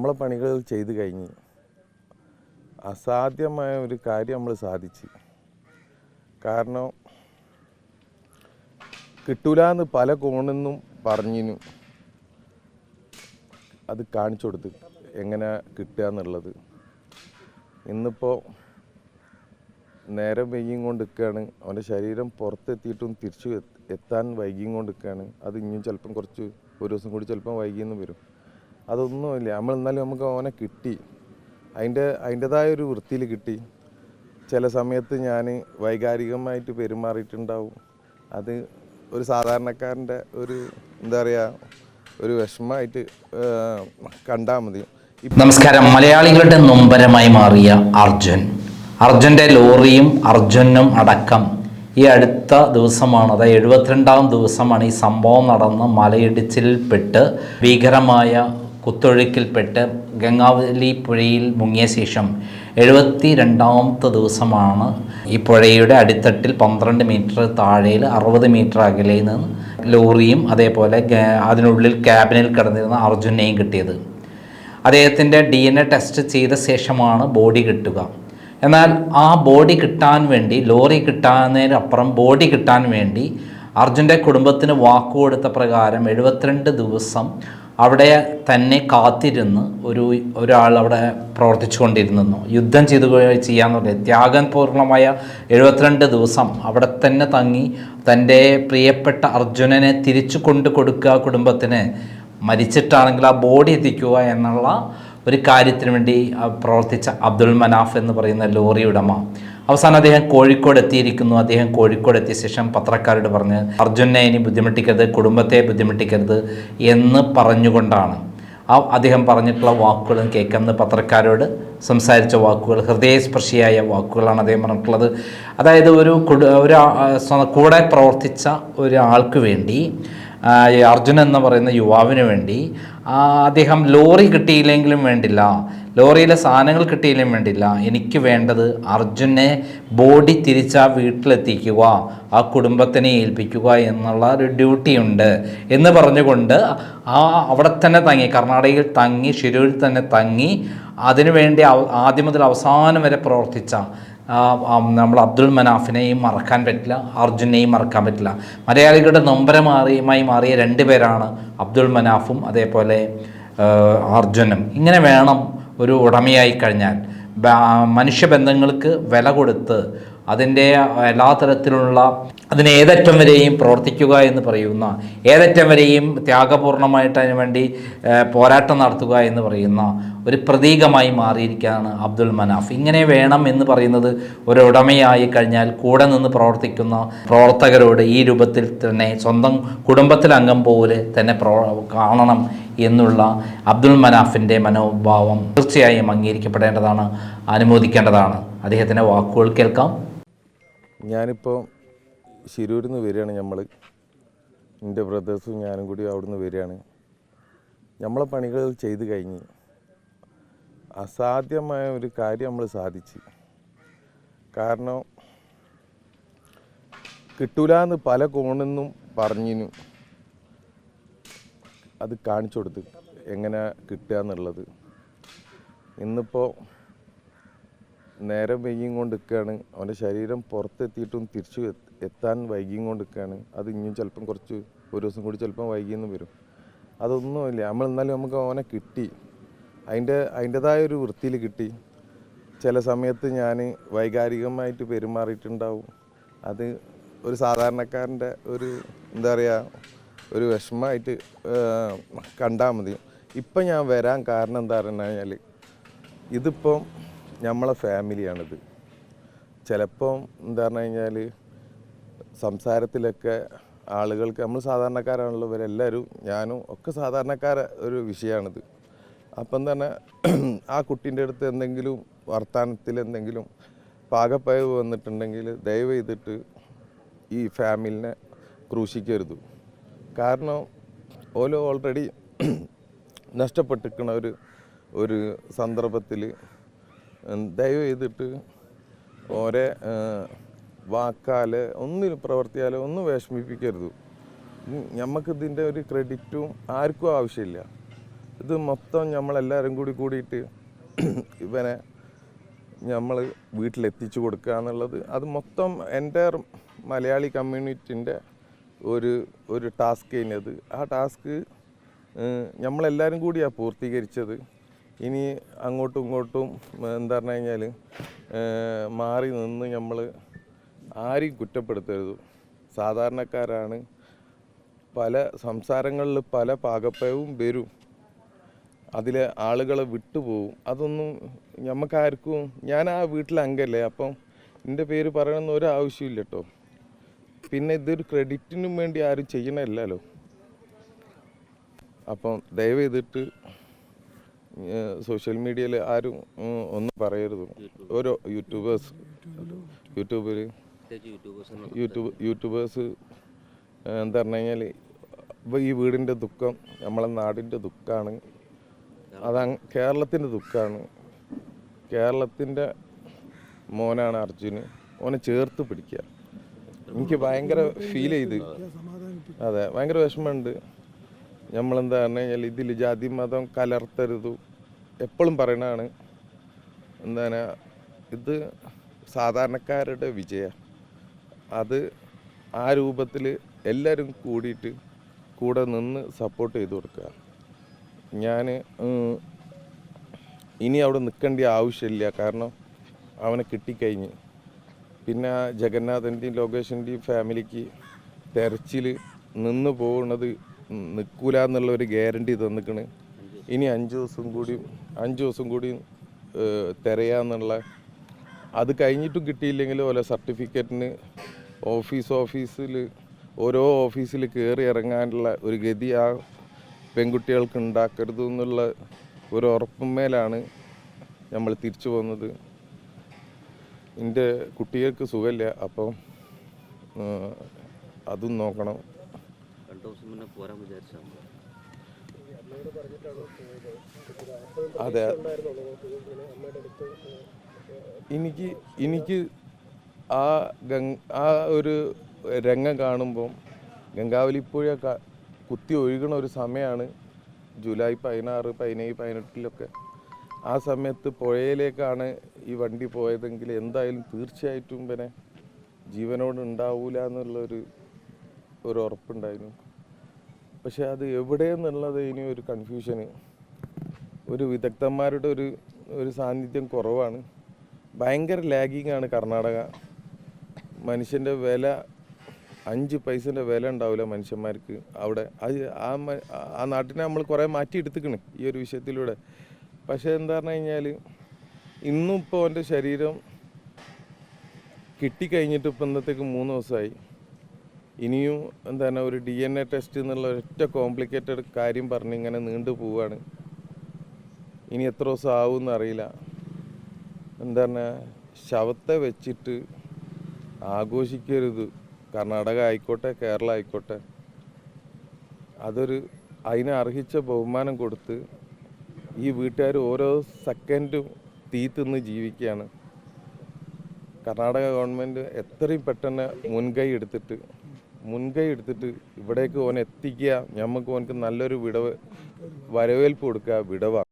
നമ്മളെ പണികൾ ചെയ്തു കഴിഞ്ഞ് അസാധ്യമായ ഒരു കാര്യം നമ്മൾ സാധിച്ച്. കാരണം കിട്ടൂലെന്ന് പല കോണെന്നും പറഞ്ഞിനു. അത് കാണിച്ചു കൊടുത്ത് എങ്ങനെ കിട്ടുക എന്നുള്ളത്. ഇന്നിപ്പോൾ നേരം വൈകിയും കൊണ്ട് നിൽക്കുകയാണ്. അവന്റെ ശരീരം പുറത്തെത്തിയിട്ടും തിരിച്ചു എത്താൻ വൈകിയും കൊണ്ട് നിൽക്കുകയാണ്. അത് ഇനിയും ചിലപ്പം കുറച്ച് ഒരു ദിവസം കൂടി ചിലപ്പം വൈകിയെന്ന് വരും. അതൊന്നുമില്ല. നമ്മൾ എന്നാലും നമുക്ക് ഓനെ കിട്ടി. അതിന്റെ അതിന്റെതായ ഒരു വൃത്തിയിൽ കിട്ടി. ചില സമയത്ത് ഞാൻ വൈകാരികമായിട്ട് പെരുമാറിയിട്ടുണ്ടാവും. അത് ഒരു സാധാരണക്കാരന്റെ ഒരു എന്താ പറയുക ഒരു വിഷമമായിട്ട് കണ്ടാൽ മതി. നമസ്കാരം. മലയാളികളുടെ നൊമ്പരമായി മാറിയ അർജുൻ. അർജുന്റെ ലോറിയും അർജുനും അടക്കം ഈ അടുത്ത ദിവസമാണ് അതായത് എഴുപത്തിരണ്ടാം ദിവസമാണ് ഈ സംഭവം നടന്ന് മലയിടിച്ചിൽപ്പെട്ട് ഭീകരമായ കുത്തൊഴുക്കിൽപ്പെട്ട് ഗംഗാവലി പുഴയിൽ മുങ്ങിയ ശേഷം എഴുപത്തി രണ്ടാമത്തെ ദിവസമാണ് ഈ പുഴയുടെ അടിത്തട്ടിൽ പന്ത്രണ്ട് മീറ്റർ താഴെയിൽ അറുപത് മീറ്റർ അകലെ നിന്ന് ലോറിയും അതേപോലെ അതിനുള്ളിൽ ക്യാബിനിൽ കിടന്നിരുന്ന അർജുനെയും കിട്ടിയത്. അദ്ദേഹത്തിന്റെ ഡി എൻ എ ടെസ്റ്റ് ചെയ്ത ശേഷമാണ് ബോഡി കിട്ടുക. എന്നാൽ ആ ബോഡി കിട്ടാൻ വേണ്ടി ലോറി കിട്ടാനതിനപ്പുറം ബോഡി കിട്ടാൻ വേണ്ടി അർജുന്റെ കുടുംബത്തിന് വാക്കുകൊടുത്ത പ്രകാരം എഴുപത്തിരണ്ട് ദിവസം അവിടെ തന്നെ കാത്തിരുന്ന് ഒരു ഒരാൾ അവിടെ പ്രവർത്തിച്ചു കൊണ്ടിരുന്നു യുദ്ധം ചെയ്തു ചെയ്യാന്ന് ത്യാഗം പൂർണമായ എഴുപത്തിരണ്ട് ദിവസം അവിടെ തന്നെ തങ്ങി തന്റെ പ്രിയപ്പെട്ട അർജുനനെ തിരിച്ചു കൊണ്ടു കൊടുക്കുക കുടുംബത്തിന്. മരിച്ചിട്ടാണെങ്കിൽ ആ ബോഡി എത്തിക്കുക എന്നുള്ള ഒരു കാര്യത്തിന് വേണ്ടി പ്രവർത്തിച്ച അബ്ദുൽ മനാഫ് എന്ന് പറയുന്ന ലോറി ഉടമ. അവസാനം അദ്ദേഹം കോഴിക്കോട് എത്തിയിരിക്കുന്നു. അദ്ദേഹം കോഴിക്കോട് എത്തിയ ശേഷം പത്രക്കാരോട് പറഞ്ഞ് അർജുനെ ഇനി ബുദ്ധിമുട്ടിക്കരുത് കുടുംബത്തെ ബുദ്ധിമുട്ടിക്കരുത് എന്ന് പറഞ്ഞുകൊണ്ടാണ്. ആ അദ്ദേഹം പറഞ്ഞിട്ടുള്ള വാക്കുകളും കേൾക്കുന്ന പത്രക്കാരോട് സംസാരിച്ച വാക്കുകൾ ഹൃദയസ്പർശിയായ വാക്കുകളാണ് അദ്ദേഹം പറഞ്ഞിട്ടുള്ളത്. അതായത് ഒരു ഒരു കൂടെ പ്രവർത്തിച്ച ഒരാൾക്ക് വേണ്ടി അർജുൻ എന്ന് പറയുന്ന യുവാവിന് വേണ്ടി അദ്ദേഹം ലോറി കിട്ടിയില്ലെങ്കിലും വേണ്ടില്ല. ലോറിയിലെ സാധനങ്ങൾ കിട്ടിയില്ലെങ്കിലും വേണ്ടില്ല. എനിക്ക് വേണ്ടത് അർജുനെ ബോഡി തിരിച്ചാ വീട്ടിലെത്തിക്കുക ആ കുടുംബത്തിനെ ഏൽപ്പിക്കുക എന്നുള്ള ഒരു ഡ്യൂട്ടിയുണ്ട് എന്ന് പറഞ്ഞുകൊണ്ട് ആ അവിടെ തന്നെ തങ്ങി കർണാടകയിൽ തങ്ങി ഷിരൂരിൽ തന്നെ തങ്ങി അതിനുവേണ്ടി ആദ്യം മുതൽ അവസാനം വരെ പ്രവർത്തിച്ച നമ്മൾ അബ്ദുൾ മനാഫിനെയും മറക്കാൻ പറ്റില്ല അർജുനെയും മറക്കാൻ പറ്റില്ല. മലയാളികളുടെ നൊമ്പരമാറിയുമായി മാറിയ രണ്ട് പേരാണ് അബ്ദുൾ മനാഫും അതേപോലെ അർജുനും. ഇങ്ങനെ വേണം ഒരു ഉടമയായി കഴിഞ്ഞാൽ. മനുഷ്യബന്ധങ്ങൾക്ക് വില കൊടുത്ത് അതിന്റെ എല്ലാ തരത്തിലുള്ള അതിന് ഏതറ്റം വരെയും പ്രവർത്തിക്കുക എന്ന് പറയുന്ന ഏതറ്റം വരെയും ത്യാഗപൂർണമായിട്ട് അതിനു വേണ്ടി പോരാട്ടം നടത്തുക എന്ന് പറയുന്ന ഒരു പ്രതീകമായി മാറിയിരിക്കുകയാണ് അബ്ദുൾ മനാഫ്. ഇങ്ങനെ വേണം എന്ന് പറയുന്നത് ഒരു ഉടമയായി കഴിഞ്ഞാൽ കൂടെ നിന്ന് പ്രവർത്തിക്കുന്ന പ്രവർത്തകരോട് ഈ രൂപത്തിൽ തന്നെ സ്വന്തം കുടുംബത്തിലംഗം പോലെ തന്നെ പ്രോ കാണണം എന്നുള്ള അബ്ദുൾ മനാഫിന്റെ മനോഭാവം തീർച്ചയായും അംഗീകരിക്കപ്പെടേണ്ടതാണ് അനുമോദിക്കേണ്ടതാണ്. അദ്ദേഹത്തിന്റെ വാക്കുകൾ കേൾക്കാം. ഞാനിപ്പോൾ ശിരൂരിൽ നിന്ന് വരികയാണ് നമ്മൾ എന്റെ ബ്രദേഴ്സും ഞാനും കൂടി അവിടുന്ന് വരികയാണ്. നമ്മളെ പണികൾ ചെയ്ത് കഴിഞ്ഞ് അസാധ്യമായ ഒരു കാര്യം നമ്മൾ സാധിച്ച്. കാരണം കിട്ടൂലെന്ന് പല കോണെന്നും പറഞ്ഞിനു. അത് കാണിച്ചു കൊടുത്ത് എങ്ങനെ കിട്ടുക എന്നുള്ളത്. ഇന്നിപ്പോൾ നേരം വൈകിയും കൊണ്ട് നിൽക്കുകയാണ് അവന്റെ ശരീരം പുറത്തെത്തിയിട്ടും തിരിച്ചു എത്താൻ വൈകിയും കൊണ്ട് നിൽക്കുകയാണ് അത് ഇനിയും ചിലപ്പം കുറച്ച് ഒരു ദിവസം കൂടി ചിലപ്പം വൈകിയെന്ന് വരും. അതൊന്നുമില്ല നമ്മൾ എന്നാലും നമുക്ക് അവനെ കിട്ടി. അതിന്റെ അതിന്റെതായ ഒരു വൃത്തിയിൽ കിട്ടി. ചില സമയത്ത് ഞാൻ വൈകാരികമായിട്ട് പെരുമാറിയിട്ടുണ്ടാവും. അത് ഒരു സാധാരണക്കാരന്റെ ഒരു എന്താ പറയുക ഒരു വിഷമമായിട്ട് കണ്ടാൽ മതി. ഇപ്പം ഞാൻ വരാൻ കാരണം എന്താ പറഞ്ഞു കഴിഞ്ഞാൽ ഇതിപ്പം നമ്മളെ ഫാമിലിയാണിത്. ചിലപ്പം എന്താ പറഞ്ഞു കഴിഞ്ഞാൽ സംസാരത്തിലൊക്കെ ആളുകൾക്ക് നമ്മൾ സാധാരണക്കാരാണല്ലോ ഇവരെല്ലാവരും ഞാനും ഒക്കെ സാധാരണക്കാര ഒരു വിഷയമാണിത് അപ്പം തന്നെ ആ കുട്ടീന്റെ അടുത്ത് എന്തെങ്കിലും വർത്തമാനത്തിൽ എന്തെങ്കിലും പാകപ്പയവ് വന്നിട്ടുണ്ടെങ്കിൽ ദയവ് ചെയ്തിട്ട് ഈ ഫാമിലിനെ ക്രൂശിക്കരുത്. കാരണം ഓരോ ഓൾറെഡി നഷ്ടപ്പെട്ടിരിക്കണ ഒരു ഒരു സന്ദർഭത്തിൽ ദയവ് ചെയ്തിട്ട് ഓരെ വാക്കാൽ ഒന്നിനും പ്രവർത്തിയാൽ ഒന്നും വിഷമിപ്പിക്കരുത്. നമുക്ക് ഇതിന്റെ ഒരു ക്രെഡിറ്റും ആർക്കും ആവശ്യമില്ല. ഇത് മൊത്തം നമ്മളെല്ലാവരും കൂടി കൂടിയിട്ട് ഇവനെ നമ്മൾ വീട്ടിലെത്തിച്ചു കൊടുക്കുക എന്നുള്ളത് അത് മൊത്തം എന്റെ മലയാളി കമ്മ്യൂണിറ്റിന്റെ ഒരു ഒരു ടാസ്ക് കഴിഞ്ഞത് ആ ടാസ്ക് നമ്മളെല്ലാവരും കൂടിയാണ് പൂർത്തീകരിച്ചത്. ഇനി അങ്ങോട്ടും ഇങ്ങോട്ടും എന്താ പറഞ്ഞു കഴിഞ്ഞാൽ മാറി നിന്ന് നമ്മൾ ആരെയും കുറ്റപ്പെടുത്തരുത്. സാധാരണക്കാരാണ്. പല സംസാരങ്ങളിൽ പല പാകപ്പയവും വരും. അതിലെ ആളുകളെ വിട്ടുപോകും അതൊന്നും നമുക്കാർക്കും ഞാൻ ആ വീട്ടിലെ അംഗല്ലേ അപ്പം എന്റെ പേര് പറയണമെന്ന് ഒരു ആവശ്യമില്ല കേട്ടോ പിന്നെ ഇതൊരു ക്രെഡിറ്റിനും വേണ്ടി ആരും ചെയ്യണമല്ലല്ലോ അപ്പം ദയവ് ചെയ്തിട്ട് സോഷ്യൽ മീഡിയയിൽ ആരും ഒന്നും പറയരുത്. ഓരോ യൂട്യൂബേഴ്സ് യൂട്യൂബിൽ യൂട്യൂബ് യൂട്യൂബേഴ്സ് എന്താ പറഞ്ഞു കഴിഞ്ഞാൽ ഈ വീടിന്റെ ദുഃഖം നമ്മളെ നാടിന്റെ ദുഃഖമാണ് അത് കേരളത്തിന്റെ ദുഃഖമാണ് കേരളത്തിന്റെ മോനാണ് അർജുന്. ഓനെ ചേർത്ത് പിടിക്കുക എനിക്ക് ഭയങ്കര ഫീൽ ചെയ്ത്. അതെ ഭയങ്കര വിഷമമുണ്ട്. നമ്മളെന്താ പറഞ്ഞു കഴിഞ്ഞാൽ ഇതിൽ ജാതി മതം കലർത്തരുത്. എപ്പോഴും പറയണതാണ്. എന്താണ് ഇത് സാധാരണക്കാരുടെ വിജയം. അത് ആ രൂപത്തിൽ എല്ലാവരും കൂടിയിട്ട് കൂടെ നിന്ന് സപ്പോർട്ട് ചെയ്ത് കൊടുക്കുക. ഞാൻ ഇനി അവിടെ നിൽക്കേണ്ട ആവശ്യമില്ല. കാരണം അവനെ കിട്ടിക്കഴിഞ്ഞ്. പിന്നെ ജഗന്നാഥന്റെയും ലോകേഷിന്റെയും ഫാമിലിക്ക് തെരച്ചിൽ നിന്ന് പോകുന്നത് നിൽക്കൂല എന്നുള്ള ഒരു ഗ്യാരണ്ടി തന്നിക്കണ്. ഇനി അഞ്ച് ദിവസം കൂടി അഞ്ച് ദിവസം കൂടി തിരയാന്നുള്ള അത് കഴിഞ്ഞിട്ടും കിട്ടിയില്ലെങ്കിൽ ഓരോ സർട്ടിഫിക്കറ്റിന് ഓഫീസ് ഓഫീസിൽ ഓരോ ഓഫീസിൽ കയറി ഇറങ്ങാനുള്ള ഒരു ഗതി ആ പെൺകുട്ടികൾക്ക് ഉണ്ടാക്കരുത് എന്നുള്ള ഒരു ഉറപ്പുമേലാണ് നമ്മൾ തിരിച്ചു വന്നത്. എന്റെ കുട്ടികൾക്ക് സുഖമില്ല അപ്പം അതും നോക്കണം. രണ്ടു ദിവസം മുന്നേ പോരാൻ വിചാരിച്ചാൽ അതെ. എനിക്ക് എനിക്ക് ആ ഗംഗ ആ ഒരു രംഗം കാണുമ്പം ഗംഗാവലി പുഴ കുത്തി ഒഴുകണ ഒരു സമയമാണ് ജൂലൈ പതിനാറ് പതിനേഴ് പതിനെട്ടിലൊക്കെ. ആ സമയത്ത് പുഴയിലേക്കാണ് ഈ വണ്ടി പോയതെങ്കിൽ എന്തായാലും തീർച്ചയായിട്ടും പിന്നെ ജീവനോട് ഉണ്ടാവൂല എന്നുള്ളൊരു ഒരു ഉറപ്പുണ്ടായിരുന്നു. പക്ഷെ അത് എവിടെയെന്നുള്ളത് ഇനി ഒരു കൺഫ്യൂഷന് ഒരു വിദഗ്ധന്മാരുടെ ഒരു ഒരു സാന്നിധ്യം കുറവാണ്. ഭയങ്കര ലാഗിങ് ആണ് കർണാടക. മനുഷ്യന്റെ വില അഞ്ച് പൈസന്റെ വില ഉണ്ടാവില്ല മനുഷ്യന്മാർക്ക് അവിടെ. അത് ആ ആ നാട്ടിനെ നമ്മൾ കുറേ മാറ്റി മാറ്റിയെടുത്തിക്കണ് ഈ ഒരു വിഷയത്തിലൂടെ. പക്ഷേ എന്താ പറഞ്ഞു കഴിഞ്ഞാൽ ഇന്നും ഇപ്പോൾ എന്റെ ശരീരം കിട്ടിക്കഴിഞ്ഞിട്ട് ഇപ്പം ഇന്നത്തേക്ക് മൂന്ന് ദിവസമായി. ഇനിയും എന്താണ് ഒരു ഡി എൻ എ ടെസ്റ്റ് എന്നുള്ള ഒറ്റ കോംപ്ലിക്കേറ്റഡ് കാര്യം പറഞ്ഞ് ഇങ്ങനെ നീണ്ടു പോവാണ്. ഇനി എത്ര ദിവസം ആവും അറിയില്ല. എന്താണ് ശവത്തെ വെച്ചിട്ട് ആഘോഷിക്കരുത്. കർണാടക ആയിക്കോട്ടെ കേരള ആയിക്കോട്ടെ. അതൊരു അതിനെ അർഹിച്ച ബഹുമാനം കൊടുത്ത് ഈ വീട്ടുകാർ ഓരോ സെക്കൻഡും തീ തിന്ന് ജീവിക്കുകയാണ്. കർണാടക ഗവൺമെന്റ് എത്രയും പെട്ടെന്ന് മുൻകൈ എടുത്തിട്ട് മുൻകൈ എടുത്തിട്ട് ഇവിടേക്ക് ഓൻ എത്തിക്കുക. ഞമ്മക്ക് ഓനക്ക് നല്ലൊരു വിടവ് വരവേൽപ്പ് കൊടുക്കുക. വിടവാ.